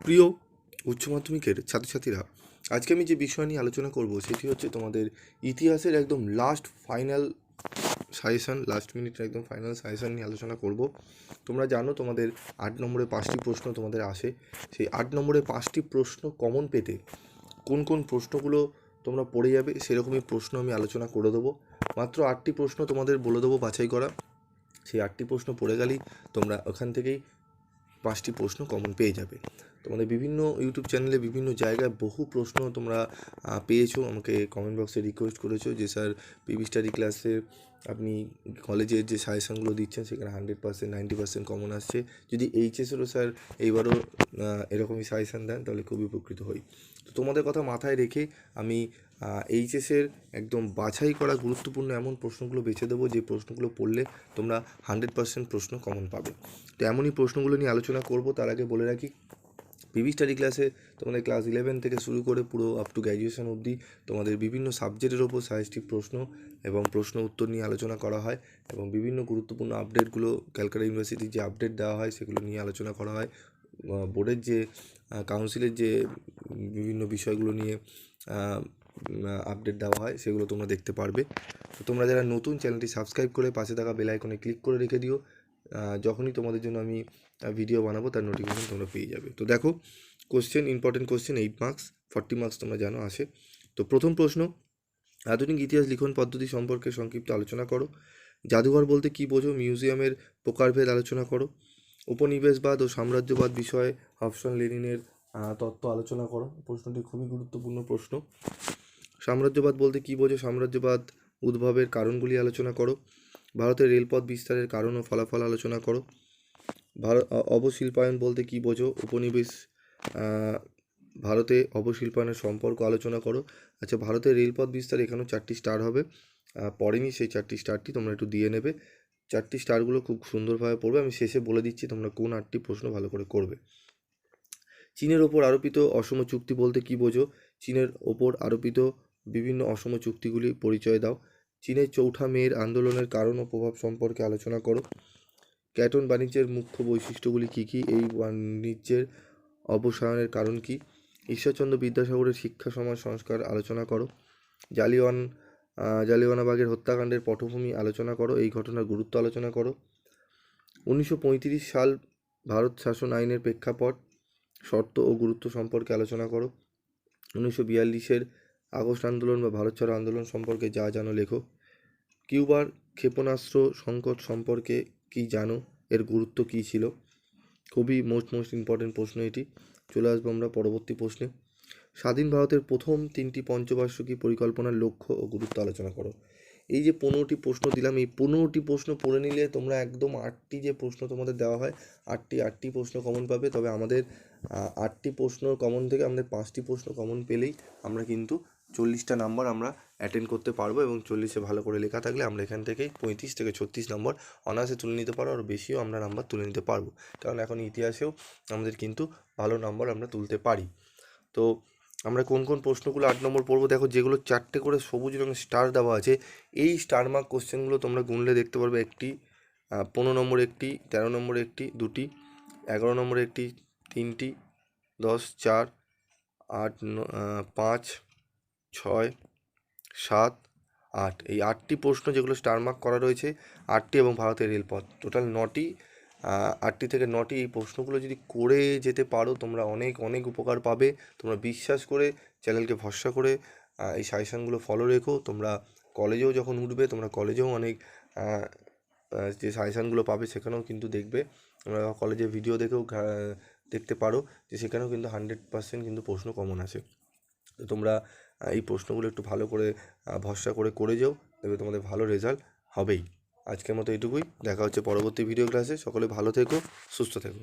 প্রিয় উচ্চ মাধ্যমিকের ছাত্রছাত্রীরা, আজকে আমি যে বিষয় নিয়ে আলোচনা করব সেটি হচ্ছে তোমাদের ইতিহাসের একদম লাস্ট ফাইনাল সাজেশন লাস্ট মিনিটের একদম ফাইনাল সাজেশন নিয়ে আলোচনা করব। তোমরা জানো তোমাদের আট নম্বরে পাঁচটি প্রশ্ন তোমাদের আসে। সেই আট নম্বরে পাঁচটি প্রশ্ন কমন পেতে কোন কোন প্রশ্নগুলো তোমরা পড়ে যাবে সেরকমই প্রশ্ন আমি আলোচনা করে দেবো। মাত্র আটটি প্রশ্ন তোমাদের বলে দেবো বাছাই করা। সেই আটটি প্রশ্ন পড়ে গেলেই তোমরা ওখান থেকেই পাঁচটি প্রশ্ন কমন পেয়ে যাবে। তোমাদের বিভিন্ন ইউটিউব চ্যানেলে বিভিন্ন জায়গায় বহু প্রশ্ন তোমরা পেয়েছ। আমাকে কমেন্ট বক্সে রিকোয়েস্ট করেছ যে স্যার পিবি স্টাডি ক্লাসে আপনি কলেজের যে সাজেশনগুলো দিচ্ছেন, সেখানে hundred percent ninety percent common আসছে। যদি এইচএসেরও স্যার এইবারও এরকমই সাজেশান দেন, তাহলে খুবই উপকৃত হই। তো তোমাদের কথা মাথায় রেখে আমি এইচএসের একদম বাছাই করা গুরুত্বপূর্ণ এমন প্রশ্নগুলো বেছে দেবো, যে প্রশ্নগুলো পড়লে তোমরা হান্ড্রেড পার্সেন্ট প্রশ্ন কমন পাবে। তো এমনই প্রশ্নগুলো নিয়ে আলোচনা করব, তার আগে বলে রাখি পিভি স্টাডি ক্লাসে তোমাদের ক্লাস ইলেভেন থেকে শুরু করে পুরো আপ টু গ্র্যাজুয়েশন অবধি তোমাদের বিভিন্ন সাবজেক্টের ওপর সাজেস্টিভ প্রশ্ন এবং প্রশ্ন উত্তর নিয়ে আলোচনা করা হয় এবং বিভিন্ন গুরুত্বপূর্ণ আপডেটগুলো ক্যালকাটা ইউনিভার্সিটির যে আপডেট দেওয়া হয় সেগুলো নিয়ে আলোচনা করা হয়। বোর্ডের যে কাউন্সিলের যে বিভিন্ন বিষয়গুলো নিয়ে আপডেট দেওয়া হয় সেগুলো তোমরা দেখতে পারবে। তো তোমরা যারা নতুন চ্যানেলটি সাবস্ক্রাইব করে পাশে থাকা বেল আইকনে ক্লিক করে রেখে দিও। যখনই তোমাদের জন্য আমি ভিডিও বানাবো, তার নোটিফিকেশন তোমরা পেয়ে যাবে। তো দেখো question important question eight marks forty marks তোমরা জানো, আসে। তো প্রথম প্রশ্ন, আধুনিক ইতিহাস লিখন পদ্ধতি সম্পর্কে সংক্ষিপ্ত আলোচনা করো। জাদুঘর বলতে কী বোঝো? মিউজিয়ামের প্রকারভেদ আলোচনা করো। উপনিবেশবাদ ও সাম্রাজ্যবাদ বিষয়ে অপশন লেনিনের তত্ত্ব আলোচনা করো। প্রশ্নটি খুবই গুরুত্বপূর্ণ প্রশ্ন। সাম্রাজ্যবাদ বলতে কী বোঝো? সাম্রাজ্যবাদ উদ্ভবের কারণগুলি আলোচনা করো। ভারতের রেলপথ বিস্তারের কারণ ও ফলাফল আলোচনা করো। ভারত অবশিল্পায়ন বলতে কী বোঝো? উপনিবেশ ভারতে অবশিল্পায়নের সম্পর্ক আলোচনা করো। আচ্ছা ভারতের রেলপথ বিস্তার এখানেও চারটি স্টার হবে। পড়েনি সেই চারটি স্টারটি তোমরা একটু দিয়ে নেবে। চারটি স্টারগুলো খুব সুন্দরভাবে পড়বে। আমি শেষে বলে দিচ্ছি তোমরা কোন আটটি প্রশ্ন ভালো করে করবে। চীনের ওপর আরোপিত অসম চুক্তি বলতে কী বোঝো? চীনের ওপর আরোপিত বিভিন্ন অসম চুক্তিগুলি পরিচয় দাও। চীনের চৌঠা মেয়ের আন্দোলনের কারণ ও প্রভাব সম্পর্কে আলোচনা করো। ক্যাটন বাণিজ্যের মুখ্য বৈশিষ্ট্যগুলি কী কী? এই বাণিজ্যের অবসায়নের কারণ কী? ঈশ্বরচন্দ্র বিদ্যাসাগরের শিক্ষা, সমাজ, সংস্কার আলোচনা করো। জালিওয়ান জালিওয়ানাবাগের হত্যাকাণ্ডের পটভূমি আলোচনা করো। এই ঘটনার গুরুত্ব আলোচনা করো। উনিশশো পঁয়ত্রিশ সাল ভারত শাসন আইনের প্রেক্ষাপট, শর্ত ও গুরুত্ব সম্পর্কে আলোচনা করো। উনিশশো বিয়াল্লিশের আগস্ট আন্দোলন বা ভারত ছাড়ো আন্দোলন সম্পর্কে যা জানো লেখো। কিউবার ক্ষেপণাস্ত্র সংকট সম্পর্কে কি জানো? এর গুরুত্ব কী ছিল? খুবই মোস্ট মোস্ট ইম্পর্টেন্ট প্রশ্ন এটি। চলে আসব আমরা পরবর্তী প্রশ্নে। স্বাধীন ভারতের প্রথম তিনটি পঞ্চবার্ষিকী পরিকল্পনার লক্ষ্য ও গুরুত্ব আলোচনা করো। এই যে পনেরোটি প্রশ্ন দিলাম, এই পনেরোটি প্রশ্ন পড়ে নিলে তোমরা একদম আটটি যে প্রশ্ন তোমাদের দেওয়া হয়, আটটি আটটি প্রশ্ন কমন পাবে। তবে আমাদের আটটি প্রশ্ন কমন থেকে আমাদের পাঁচটি প্রশ্ন কমন পেলেই আমরা কিন্তু চল্লিশটা নাম্বার আমরা অ্যাটেন্ড করতে পারব এবং চল্লিশে ভালো করে লেখা থাকলে আমরা এখান থেকেই পঁয়ত্রিশ থেকে ছত্রিশ নম্বর অনায়াসে তুলে নিতে পারব আর বেশিও আমরা নাম্বার তুলে নিতে পারব। কারণ এখন ইতিহাসেও আমাদের কিন্তু ভালো নাম্বার আমরা তুলতে পারি। তো আমরা কোন কোন প্রশ্নগুলো আট নম্বর পড়ব? দেখো যেগুলো চারটে করে সবুজ রঙের স্টার দেওয়া আছে, এই স্টার মার্ক কোশ্চেনগুলো তোমরা গুনলে দেখতে পারবে একটি পনেরো নম্বর একটি, তেরো নম্বর একটি, দুটি, এগারো নম্বর একটি, তিনটি, দশ, চার, আট পাঁচ ছয়, সাত, আট। এই আটটি প্রশ্ন যেগুলো স্টারমার্ক করা রয়েছে, আটটি এবং ভারতের রেলপথ। টোটাল নটি আটটি থেকে নটি এই প্রশ্নগুলো যদি করে যেতে পারো, তোমরা অনেক অনেক উপকার পাবে। তোমরা বিশ্বাস করে চ্যানেলকে ভরসা করে এই সাজেশনগুলো ফলো রেখো। তোমরা কলেজেও যখন উঠবে, তোমরা কলেজেও অনেক যে সাজেশনগুলো পাবে সেখানেও কিন্তু দেখবে। তোমরা কলেজে ভিডিও দেখেও দেখতে পারো যে সেখানেও কিন্তু হান্ড্রেড পার্সেন্ট কিন্তু প্রশ্ন কমন আছে। তো তোমরা এই প্রশ্নগুলো একটু ভালো করে ভরসা করে করে যাও তবে তোমাদের ভালো রেজাল্ট হবেই। আজকের মতো এইটুকুই। দেখা হচ্ছে পরবর্তী ভিডিও ক্লাসে সকলে ভালো থেকো, সুস্থ থেকো।